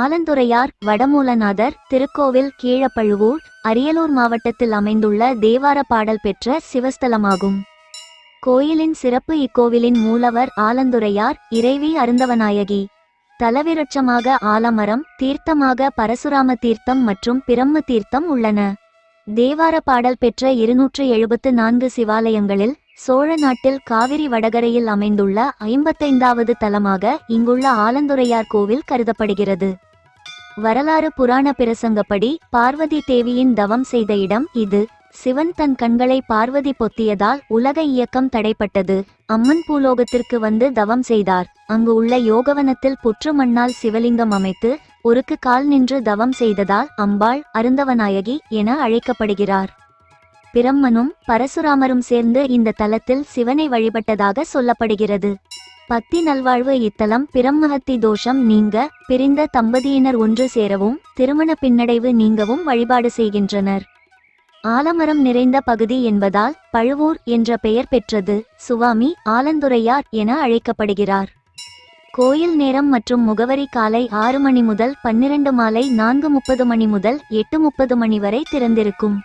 ஆலந்துறையார் வடமூலநாதர் திருக்கோவில் கீழப்பழுவூர் அரியலூர் மாவட்டத்தில் அமைந்துள்ள தேவார பாடல் பெற்ற சிவஸ்தலமாகும். கோயிலின் சிறப்பு இக்கோவிலின் மூலவர் ஆலந்துறையார் இறைவி அருந்தவநாயகி. தலவிருட்சமாக ஆலமரம் தீர்த்தமாக பரசுராம தீர்த்தம் மற்றும் பிரம்ம தீர்த்தம் உள்ளன. தேவார பாடல் பெற்ற இருநூற்று எழுபத்து நான்கு சிவாலயங்களில் சோழ நாட்டில் காவிரி வடகரையில் அமைந்துள்ள ஐம்பத்தைந்தாவது தலமாக இங்குள்ள ஆலந்துரையார் கோவில் கருதப்படுகிறது. வரலாறு புராண பிரசங்கப்படி பார்வதி தேவியின் தவம் செய்த இடம் இது. சிவன் தன் கண்களை பார்வதி பொத்தியதால் உலக இயக்கம் தடைப்பட்டது. அம்மன் பூலோகத்திற்கு வந்து தவம் செய்தார். அங்கு உள்ள யோகவனத்தில் புற்று மண்ணால் சிவலிங்கம் அமைத்து ஒருக்கு கால் நின்று தவம் செய்ததால் அம்பாள் அருந்தவநாயகி என அழைக்கப்படுகிறார். பிரம்மனும் பரசுராமரும் சேர்ந்து இந்த தலத்தில் சிவனை வழிபட்டதாக சொல்லப்படுகிறது. பத்தி நல்வாழ்வு இத்தலம் பிரம்மஹத்தி தோஷம் நீங்க பிரிந்த தம்பதியினர் ஒன்று சேரவும் திருமண பின்னடைவு நீங்கவும் வழிபாடு செய்கின்றனர். ஆலமரம் நிறைந்த பகுதி என்பதால் பழுவூர் என்ற பெயர் பெற்றது சுவாமி ஆலந்துரையார் என அழைக்கப்படுகிறார். கோயில் நேரம் மற்றும் முகவரி காலை ஆறு மணி முதல் பன்னிரண்டு மாலை நான்கு முப்பது மணி முதல் எட்டு முப்பது மணி வரை திறந்திருக்கும்.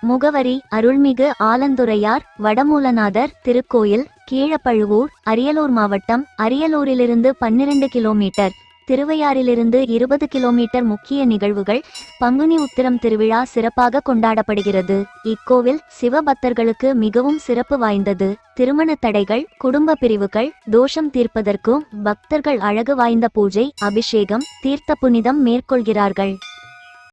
முகவரி அருள்மிகு ஆலந்துரையார் வடமூலநாதர் திருக்கோயில் கீழப்பழுவூர் அரியலூர் மாவட்டம் அரியலூரிலிருந்து பன்னிரண்டு கிலோமீட்டர் திருவையாறிலிருந்து இருபது கிலோமீட்டர் முக்கிய நிகழ்வுகள் பங்குனி உத்திரம் திருவிழா சிறப்பாக கொண்டாடப்படுகிறது. இக்கோவில் சிவபக்தர்களுக்கு மிகவும் சிறப்பு வாய்ந்தது. திருமண தடைகள் குடும்ப பிரிவுகள் தோஷம் தீர்ப்பதற்கும் பக்தர்கள் அழகு வாய்ந்த பூஜை அபிஷேகம் தீர்த்த புனிதம் மேற்கொள்கிறார்கள்.